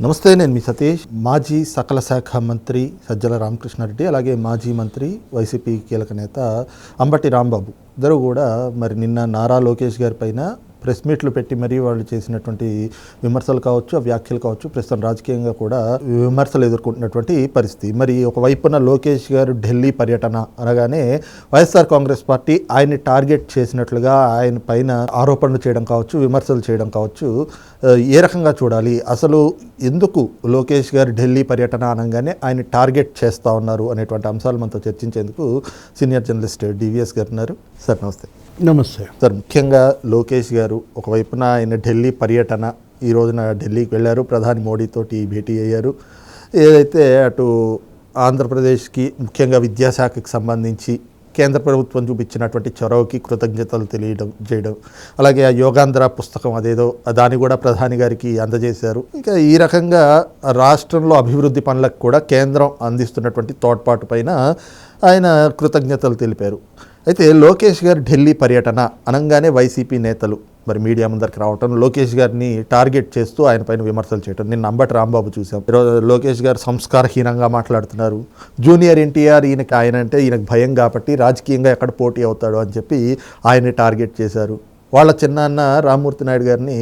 నమస్తే నేను మీ సతీష్. మాజీ సకల శాఖ మంత్రి సజ్జల రామకృష్ణారెడ్డి అలాగే మాజీ మంత్రి వైసీపీ కీలక నేత అంబటి రాంబాబు. ఇద్దరు కూడా మరి నిన్న నారా లోకేష్ గారి పైన ప్రెస్ మీట్లు పెట్టి మరీ వాళ్ళు చేసినటువంటి విమర్శలు కావచ్చు ఆ వ్యాఖ్యలు కావచ్చు ప్రస్తుతం రాజకీయంగా కూడా విమర్శలు ఎదుర్కొంటున్నటువంటి పరిస్థితి. మరి ఒకవైపున లోకేష్ గారు ఢిల్లీ పర్యటన అనగానే వైఎస్ఆర్ కాంగ్రెస్ పార్టీ ఆయన్ని టార్గెట్ చేసినట్లుగా ఆయన పైన ఆరోపణలు చేయడం కావచ్చు విమర్శలు చేయడం కావచ్చు ఏ రకంగా చూడాలి? అసలు ఎందుకు లోకేష్ గారు ఢిల్లీ పర్యటన అనగానే ఆయన టార్గెట్ చేస్తూ ఉన్నారు అనేటువంటి అంశాలు మనతో చర్చించేందుకు సీనియర్ జర్నలిస్ట్ డివిఎస్ గారు ఉన్నారు. సార్ నమస్తే. నమస్తే. సార్ ముఖ్యంగా లోకేష్ గారు ఒకవైపున ఆయన ఢిల్లీ పర్యటన ఈ రోజున ఢిల్లీకి వెళ్ళారు. ప్రధాని మోడీతోటి భేటీ అయ్యారు. ఏదైతే అటు ఆంధ్రప్రదేశ్కి ముఖ్యంగా విద్యాశాఖకి సంబంధించి కేంద్ర ప్రభుత్వం చూపించినటువంటి చొరవకి కృతజ్ఞతలు తెలియడం చేయడం అలాగే ఆ యోగాంధ్ర పుస్తకం అదేదో దాన్ని కూడా ప్రధాని గారికి అందజేశారు. ఇంకా ఈ రకంగా రాష్ట్రంలో అభివృద్ధి పనులకు కూడా కేంద్రం అందిస్తున్నటువంటి తోడ్పాటు పైన ఆయన కృతజ్ఞతలు తెలిపారు. అయితే లోకేష్ గారు ఢిల్లీ పర్యటన అనగానే వైసీపీ నేతలు మరి మీడియా ముందరికి రావటం లోకేష్ గారిని టార్గెట్ చేస్తూ ఆయన పైన విమర్శలు చేయటం. నిన్న అంబటి రాంబాబు చూసాం ఈరోజు లోకేష్ గారు సంస్కారహీనంగా మాట్లాడుతున్నారు. జూనియర్ ఎన్టీఆర్ ఈయనకి ఆయన అంటే ఈయనకు భయం కాబట్టి రాజకీయంగా ఎక్కడ పోటీ అవుతాడు అని చెప్పి ఆయన్ని టార్గెట్ చేశారు. వాళ్ళ చిన్నాన్న రామ్మూర్తి నాయుడు గారిని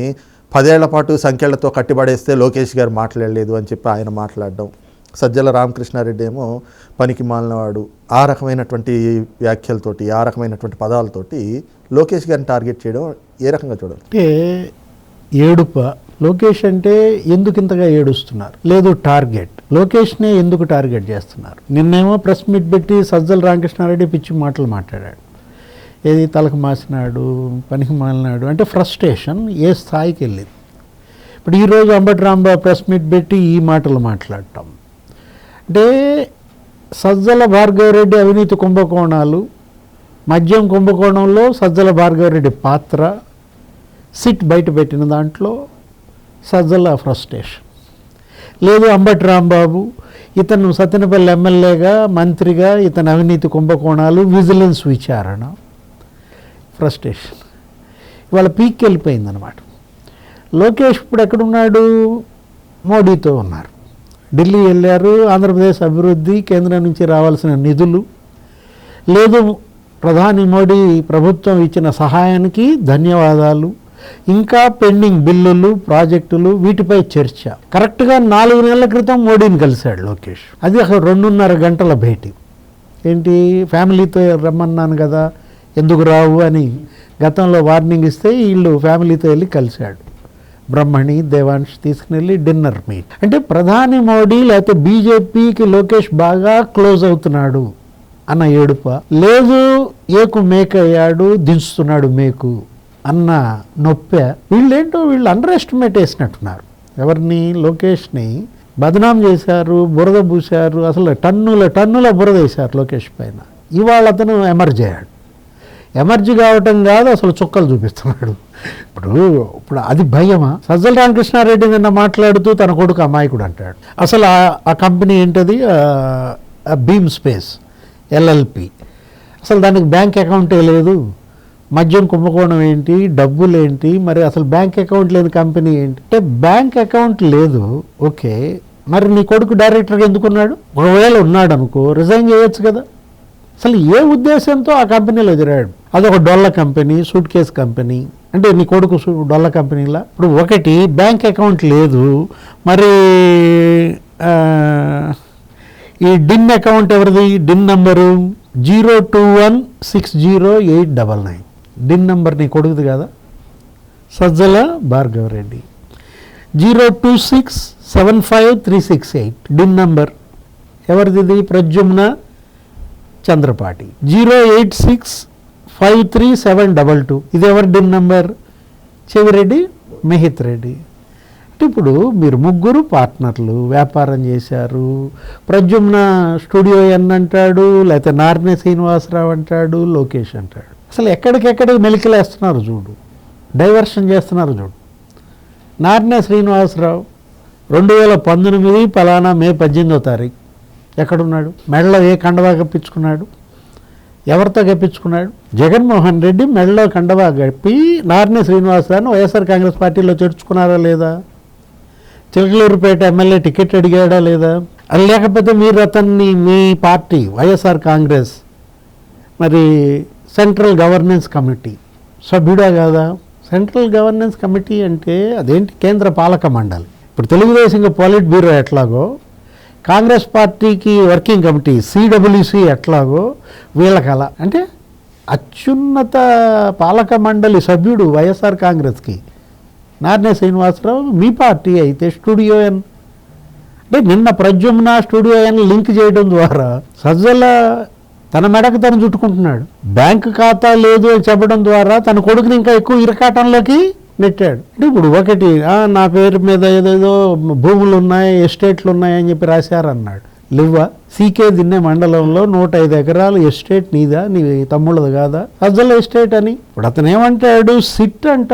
పదేళ్ళ పాటు సంఖ్యలతో కట్టిబడేస్తే లోకేష్ గారు మాట్లాడలేదు అని చెప్పి ఆయన మాట్లాడడం. సజ్జల రామకృష్ణారెడ్డి ఏమో పనికి మాలినవాడు. ఆ రకమైనటువంటి వ్యాఖ్యలతోటి ఆ రకమైనటువంటి పదాలతోటి లోకేష్ గారిని టార్గెట్ చేయడం ఏ రకంగా చూడాలి? అంటే ఏడుప. లోకేష్ అంటే ఎందుకు ఇంతగా ఏడుస్తున్నారు? లేదు టార్గెట్. లోకేష్నే ఎందుకు టార్గెట్ చేస్తున్నారు? నిన్నేమో ప్రెస్ మీట్ పెట్టి సజ్జల రామకృష్ణారెడ్డి పిచ్చి మాటలు మాట్లాడాడు. ఏది తలకు మాసినాడు పనికి మాలినాడు అంటే ఫ్రస్ట్రేషన్ ఏ స్థాయికి వెళ్ళింది? ఇప్పుడు ఈరోజు అంబటి రాంబాబు ప్రెస్ మీట్ పెట్టి ఈ మాటలు మాట్లాడటం. అంటే సజ్జల భార్గవరెడ్డి అవినీతి కుంభకోణాలు మద్యం కుంభకోణంలో సజ్జల భార్గవరెడ్డి పాత్ర సిట్ బయట పెట్టిన దాంట్లో సజ్జల ఫ్రస్ట్రేషన్. లేదు అంబటి రాంబాబు ఇతను సత్యనపల్లి ఎమ్మెల్యేగా మంత్రిగా ఇతని అవినీతి కుంభకోణాలు విజిలెన్స్ విచారణ ఫ్రస్ట్రేషన్. ఇవాళ పీక్ వెళ్ళిపోయిందనమాట లోకేష్ ఇప్పుడు ఎక్కడున్నాడు? మోడీతో ఉన్నారు. ఢిల్లీ వెళ్ళారు ఆంధ్రప్రదేశ్ అభివృద్ధి కేంద్రం నుంచి రావాల్సిన నిధులు. లేదు ప్రధాని మోడీ ప్రభుత్వం ఇచ్చిన సహాయానికి ధన్యవాదాలు. ఇంకా పెండింగ్ బిల్లులు ప్రాజెక్టులు వీటిపై చర్చ. కరెక్ట్గా నాలుగు నెలల క్రితం మోడీని కలిశాడు లోకేష్. అది అక్కడ రెండున్నర గంటల భేటీ. ఏంటి ఫ్యామిలీతో రమ్మన్నాను కదా ఎందుకు రావు అని గతంలో వార్నింగ్ ఇస్తే వీళ్ళు ఫ్యామిలీతో వెళ్ళి కలిశాడు. బ్రహ్మణి దేవాంశ్ తీసుకుని వెళ్ళి డిన్నర్ మీట్. అంటే ప్రధాని మోడీ లేకపోతే బీజేపీకి లోకేష్ బాగా క్లోజ్ అవుతున్నాడు అన్న ఏడుప. లేదు ఏకు మేక అయ్యాడు దించుతున్నాడు మేకు అన్న నొప్పే. వీళ్ళేంటో వీళ్ళు అండర్ ఎస్టిమేట్ వేసినట్టున్నారు. ఎవరిని? లోకేష్ని. బదనాం చేశారు బురద పూశారు అసలు టన్నుల టన్నుల బురద వేశారు లోకేష్ పైన. ఇవాళ అతను ఎమర్జ్ అయ్యాడు. ఎమర్జీ కావటం కాదు అసలు చుక్కలు చూపిస్తున్నాడు. ఇప్పుడు ఇప్పుడు అది భయమా? సజ్జల రామకృష్ణారెడ్డి నిన్న మాట్లాడుతూ తన కొడుకు అమాయకుడు అంటాడు. అసలు ఆ- కంపెనీ ఏంటది? Beam space LLP. అసలు దానికి బ్యాంక్ అకౌంటే లేదు. మద్యం కుంభకోణం ఏంటి? డబ్బులు ఏంటి? మరి అసలు బ్యాంక్ అకౌంట్ లేని కంపెనీ ఏంటి? అంటే బ్యాంక్ అకౌంట్ లేదు. ఓకే. మరి నీ కొడుకు డైరెక్టర్గా ఎందుకున్నాడు? ఒకవేళ ఉన్నాడు అనుకో రిజైన్ చేయొచ్చు కదా. అసలు ఏ ఉద్దేశంతో ఆ కంపెనీలో ఎదిరాడు? అదొక డొల్ల కంపెనీ సూట్ కేస్ కంపెనీ. అంటే నీ కొడుకు డొల్ల కంపెనీలా? ఇప్పుడు ఒకటి బ్యాంక్ అకౌంట్ లేదు. మరి ఈ డిన్ అకౌంట్ ఎవరిది? DIN number zero two one six zero eight double nine. DIN number నీ కొడుకుది కదా? Sajjala Bhargava Reddy zero two six seven five three six eight. DIN number. ఎవరిది Pradyumna Chandrapati. Zero eight six five three seven double two. ఇది ఎవరి DIN number? Chevireddy మెహిత్ Reddy అంటే ఇప్పుడు మీరు ముగ్గురు పార్ట్నర్లు వ్యాపారం చేశారు. ప్రజుమ్న స్టూడియో ఎన్ అంటాడు లేకపోతే నార్నే శ్రీనివాసరావు అంటాడు లోకేష్ అంటాడు. అసలు ఎక్కడికెక్కడ మెలికలేస్తున్నారు చూడు. డైవర్షన్ చేస్తున్నారు చూడు. నార్నే శ్రీనివాసరావు రెండు వేల పంతొమ్మిది పలానా మే పద్దెనిమిదో తారీఖు. ఎక్కడున్నాడు? మెడలో ఏ కండవా కప్పించుకున్నాడు ఎవరితో గప్పించుకున్నాడు? జగన్మోహన్ రెడ్డి మెడలో కండవా గప్పి నార్నే శ్రీనివాసరావును వైఎస్ఆర్ కాంగ్రెస్ పార్టీలో చేర్చుకున్నారా లేదా? చిలకలూరుపేట ఎమ్మెల్యే టికెట్ అడిగాడా లేదా? అది లేకపోతే మీరు అతన్ని మీ పార్టీ వైఎస్ఆర్ కాంగ్రెస్ మరి సెంట్రల్ గవర్నెన్స్ కమిటీ సభ్యుడా కాదా? సెంట్రల్ గవర్నెన్స్ కమిటీ అంటే అదేంటి? కేంద్ర పాలక మండలి. ఇప్పుడు తెలుగుదేశం పాలిట్ బ్యూరో ఎట్లాగో కాంగ్రెస్ పార్టీకి వర్కింగ్ కమిటీ సిడబ్ల్యూసి ఎట్లాగో వీళ్ళకి అలా అంటే అత్యున్నత పాలక మండలి సభ్యుడు వైఎస్ఆర్ కాంగ్రెస్కి నారనే శ్రీనివాసరావు మీ పార్టీ అయితే స్టూడియో ఎన్. అంటే నిన్న ప్రద్యుమ్న స్టూడియో ఎన్ లింక్ చేయడం ద్వారా సజ్జల తన మెడకు తను చుట్టుకుంటున్నాడు. బ్యాంకు ఖాతా లేదు అని చెప్పడం ద్వారా తన కొడుకుని ఇంకా ఎక్కువ ఇరకాటంలోకి నెట్టాడు అంటే ఇప్పుడు ఒకటి నా పేరు మీద ఏదేదో భూములు ఉన్నాయి ఎస్టేట్లు ఉన్నాయి అని చెప్పి రాశారన్నాడు. లివ్వా? సీకే దిన్నే మండలంలో నూట ఐదు ఎకరాలు ఎస్టేట్ నీదా? నీ తమ్ముళ్ళది కాదా? అజ్జల ఎస్టేట్ అని. ఇప్పుడు అతను ఏమంటాడు? సిట్ అంట.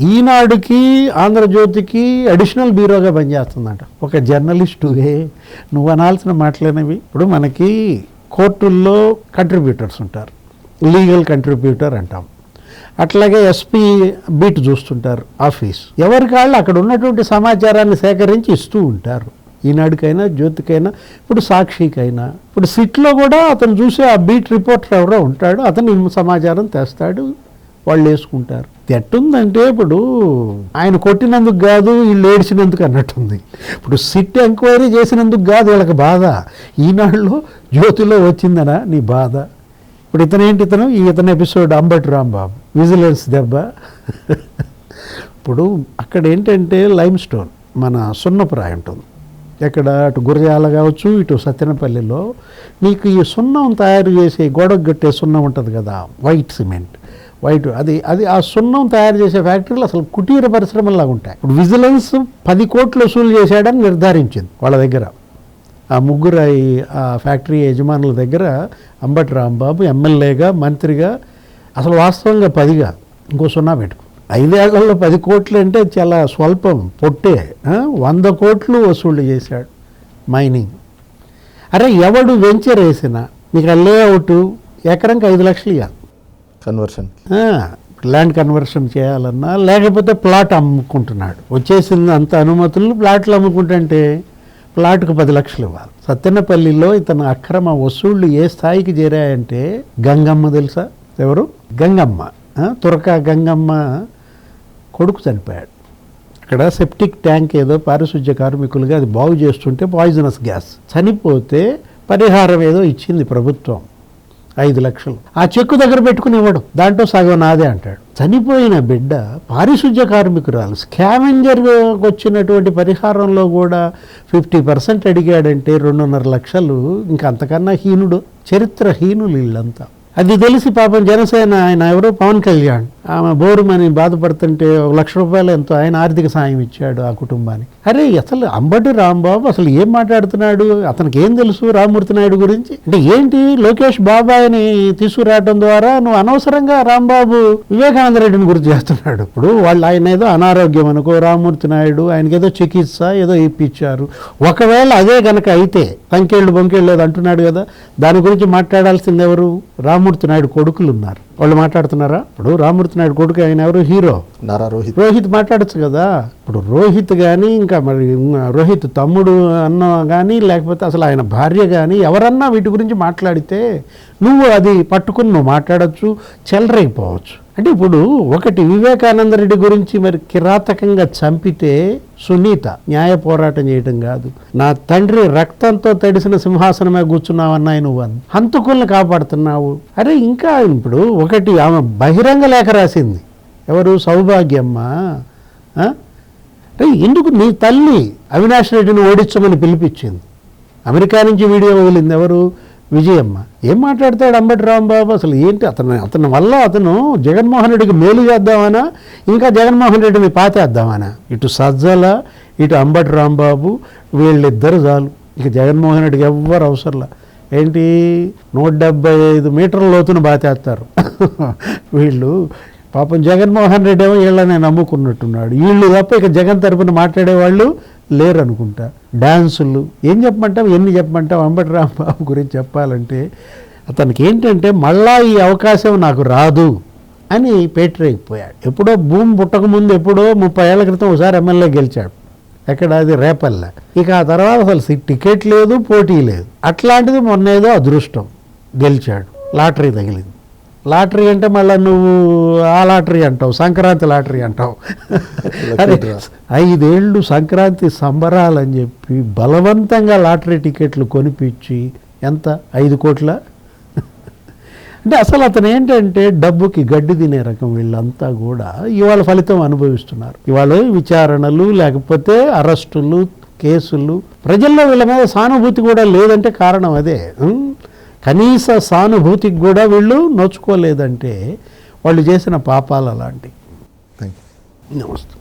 ఈనాడుకి ఆంధ్రజ్యోతికి అడిషనల్ బ్యూరోగా పనిచేస్తుందంట. ఒక జర్నలిస్టువే. నువ్వు అనాల్సిన మాటలేనివి. ఇప్పుడు మనకి కోర్టుల్లో కంట్రిబ్యూటర్స్ ఉంటారు. లీగల్ కంట్రిబ్యూటర్ అంటాం. అట్లాగే ఎస్పీ బీట్ చూస్తుంటారు ఆఫీస్. ఎవరి కాళ్ళు అక్కడ ఉన్నటువంటి సమాచారాన్ని సేకరించి ఇస్తూ ఉంటారు. ఈనాడుకైనా జ్యోతికైనా ఇప్పుడు సాక్షికైనా. ఇప్పుడు సిట్లో కూడా అతను చూసే ఆ బీట్ రిపోర్టర్ ఎవరో ఉంటాడు అతను సమాచారం తెస్తాడు వాళ్ళు వేసుకుంటారు. ఎట్టుందంటే ఇప్పుడు ఆయన కొట్టినందుకు కాదు వీళ్ళు ఏడ్చినందుకు అన్నట్టుంది. ఇప్పుడు సిట్ ఎంక్వైరీ చేసినందుకు కాదు వీళ్ళకి బాధ. ఈనాడులో జ్యోతిలో వచ్చిందనా నీ బాధ? ఇప్పుడు ఇతనేంటి ఇతను? ఈ ఇతను ఎపిసోడ్ అంబటి రాంబాబు. విజిలెన్స్ దెబ్బ. ఇప్పుడు అక్కడ ఏంటంటే లైమ్ స్టోన్ మన సున్నపురాయి ఉంటుంది. ఎక్కడ? అటు గురజాల కావచ్చు ఇటు సత్యనపల్లిలో. నీకు ఈ సున్నం తయారు చేసే గోడకు కట్టే సున్నం ఉంటుంది కదా వైట్ సిమెంట్. వైట్ అది అది ఆ సున్నం తయారు చేసే ఫ్యాక్టరీలు అసలు కుటీర పరిశ్రమలాగా ఉంటాయి. ఇప్పుడు విజిలెన్స్ పది కోట్లు వసూలు చేశాడని నిర్ధారించింది వాళ్ళ దగ్గర. ఆ ముగ్గురు ఈ- ఆ ఫ్యాక్టరీ యజమానుల దగ్గర అంబటి రాంబాబు ఎమ్మెల్యేగా మంత్రిగా అసలు వాస్తవంగా పదిగా ఇంకో సున్నా పెట్టుకో. ఐదేళ్ళలో పది కోట్లు అంటే చాలా స్వల్పం పొట్టే? వంద కోట్లు వసూలు చేశాడు మైనింగ్. అరే ఎవడు వెంచర్ వేసినా నీకు ఆ లేఅవుట్ ఎకరంకి ఐదు లక్షలు ఇవ్వాలి కన్వర్షన్. ల్యాండ్ కన్వర్షన్ చేయాలన్నా లేకపోతే ప్లాట్ అమ్ముకుంటున్నాడు. వచ్చేసింది అంత అనుమతులు ప్లాట్లు అమ్ముకుంటుంటే ప్లాట్కు పది లక్షలు ఇవ్వాలి. సత్తెనపల్లిలో ఇతను అక్రమ వసూళ్ళు ఏ స్థాయికి చేరాయంటే గంగమ్మ తెలుసా? ఎవరు? గంగమ్మ. ఆ, తురక గంగమ్మ కొడుకు చనిపోయాడు. అక్కడ సెప్టిక్ ట్యాంక్ ఏదో పారిశుధ్య కార్మికులుగా అది బాగు చేస్తుంటే పాయిజనస్ గ్యాస్. చనిపోతే పరిహారం ఏదో ఇచ్చింది ప్రభుత్వం. ఐదు లక్షలు. ఆ చెక్కు దగ్గర పెట్టుకుని ఇవ్వడం. దాంట్లో సగం నాదే అంటాడు. చనిపోయిన బిడ్డ పారిశుధ్య కార్మికురాలు. స్కావెంజర్ వచ్చినటువంటి పరిహారంలో కూడా ఫిఫ్టీ పర్సెంట్ అడిగాడంటే రెండున్నర లక్షలు. ఇంకా అంతకన్నా హీనుడు. చరిత్ర హీనులు వీళ్ళంతా. అది తెలిసి పాపం జనసేన ఆయన ఎవరో పవన్ కళ్యాణ్. ఆమె బోరుమని బాధపడుతుంటే ఒక లక్ష రూపాయలు ఎంతో ఆయన ఆర్థిక సాయం ఇచ్చాడు ఆ కుటుంబానికి. అరే అసలు అంబటి రాంబాబు అసలు ఏం మాట్లాడుతున్నాడు? అతనికి ఏం తెలుసు రామ్మూర్తి నాయుడు గురించి? అంటే ఏంటి లోకేష్ బాబాయ్ని తీసుకురావడం ద్వారా నువ్వు అనవసరంగా రాంబాబు వివేకానంద రెడ్డిని గుర్తు చేస్తున్నాడు. ఇప్పుడు వాళ్ళు ఆయన ఏదో అనారోగ్యం అనుకో రామ్మూర్తి నాయుడు ఆయనకి ఏదో చికిత్స ఏదో ఇప్పించారు. ఒకవేళ అదే గనక అయితే సంఖ్యలు బొంకేళ్ళు లేదు అంటున్నాడు కదా దాని గురించి మాట్లాడాల్సింది ఎవరు? రామ్మూర్తి నాయుడు కొడుకులు ఉన్నారు. వాళ్ళు మాట్లాడుతున్నారా? ఇప్పుడు రామ్మూర్తి నాయుడు కొడుకు ఆయన ఎవరు? హీరో. నారా రోహిత్. రోహిత్ మాట్లాడచ్చు కదా? ఇప్పుడు రోహిత్ కానీ ఇంకా మరి రోహిత్ తమ్ముడు అన్న కానీ లేకపోతే అసలు ఆయన భార్య కానీ ఎవరన్నా వీటి గురించి మాట్లాడితే నువ్వు అది పట్టుకుని నువ్వు మాట్లాడచ్చు చెలరైపోవచ్చు అంటే ఇప్పుడు ఒకటి వివేకానంద రెడ్డి గురించి మరి కిరాతకంగా చంపితే సునీత న్యాయ పోరాటం చేయటం కాదు. నా తండ్రి రక్తంతో తడిసిన సింహాసనమే కూర్చున్నావన్నాయి నువ్వు అని. హంతకుల్ని కాపాడుతున్నావు. అరే ఇంకా ఇప్పుడు ఒకటి ఆమె బహిరంగ లేఖ రాసింది. ఎవరు? సౌభాగ్యమ్మ. అరే ఎందుకు నీ తల్లి అవినాష్ రెడ్డిని ఓడించమని పిలిపించింది? అమెరికా నుంచి వీడియో వదిలింది ఎవరు? విజయమ్మ. ఏం మాట్లాడతాడు అంబటి రాంబాబు? అసలు ఏంటి అతను? అతని వల్ల అతను జగన్మోహన్ రెడ్డికి మేలు చేద్దామనా? ఇంకా జగన్మోహన్ రెడ్డిని పాతేద్దామనా ఇటు సజ్జల ఇటు అంబటి రాంబాబు వీళ్ళిద్దరు చాలు. ఇక జగన్మోహన్ రెడ్డికి ఎవ్వరు అవసరంలా ఏంటి? నూట డెబ్బై ఐదు మీటర్ల లోతున బాతేస్తారు. వీళ్ళు పాపం జగన్మోహన్ రెడ్డి ఏమో వీళ్ళని నమ్ముకున్నట్టున్నాడు. వీళ్ళు తప్ప ఇక జగన్ తరపున మాట్లాడేవాళ్ళు లేరు అనుకుంటా డ్యాన్సులు ఏం చెప్పమంటావు? ఎన్ని చెప్పమంటావు? అంబటి రాంబాబు గురించి చెప్పాలంటే అతనికి ఏంటంటే మళ్ళా ఈ అవకాశం నాకు రాదు అని పేటరైపోయాడు ఎప్పుడో భూమి పుట్టకముందు ఎప్పుడో ముప్పై ఏళ్ళ క్రితం ఒకసారి ఎమ్మెల్యే గెలిచాడు. ఎక్కడ? అది రేపల్లె. ఇక ఆ తర్వాత అసలు టికెట్ లేదు పోటీ లేదు. అట్లాంటిది మొన్న ఏదో అదృష్టం. గెలిచాడు. లాటరీ తగిలింది. లాటరీ అంటే మళ్ళీ నువ్వు ఆ లాటరీ అంటావు సంక్రాంతి లాటరీ అంటావు. draw. ఐదేళ్ళు సంక్రాంతి సంబరాలని చెప్పి బలవంతంగా లాటరీ టికెట్లు కొనిపించి ఎంత? ఐదు కోట్ల? అంటే అసలు అతను ఏంటంటే డబ్బుకి గడ్డి తినే రకం వీళ్ళంతా కూడా ఇవాళ ఫలితం అనుభవిస్తున్నారు. ఇవాళ విచారణలు లేకపోతే అరెస్టులు కేసులు ప్రజల్లో వీళ్ళ మీద సానుభూతి కూడా లేదంటే కారణం అదే? కనీస సానుభూతికి కూడా వీళ్ళు నోచుకోలేదంటే వాళ్ళు చేసిన పాపాలు అలాంటివి. థ్యాంక్ యూ నమస్తే.